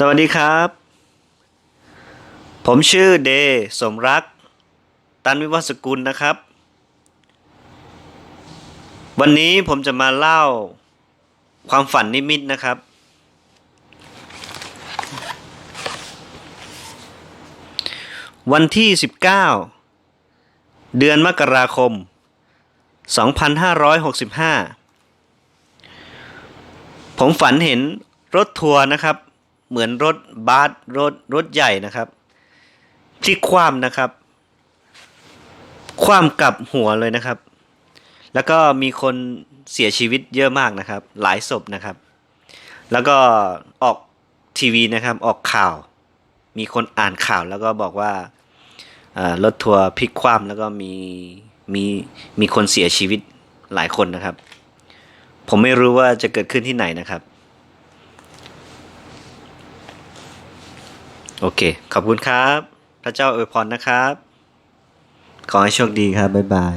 สวัสดีครับ ผมชื่อเดสมรัก ตันวิวัฒสกุลนะครับ วันนี้ผมจะมาเล่าความฝันนิมิตนะครับ วันที่ 19 เดือนมกราคม 2565 ผมฝันเห็นรถทัวร์นะครับ เหมือนรถบัสรถรถใหญ่นะครับที่คว่ำนะครับ คว่ำกับหัวเลยนะครับ แล้วก็มีคนเสียชีวิตเยอะมากนะครับ หลายศพนะครับ แล้วก็ออกทีวีนะครับ ออกข่าว มีคนอ่านข่าวแล้วก็บอกว่ารถทัวร์พลิกคว่ำแล้วก็มีมีมีคนเสียชีวิตหลายคนนะครับ ผมไม่รู้ว่าจะเกิดขึ้นที่ไหนนะครับ โอเค ขอบคุณครับ พระเจ้าอวยพรนะครับ ขอให้โชคดีครับ บ๊ายบาย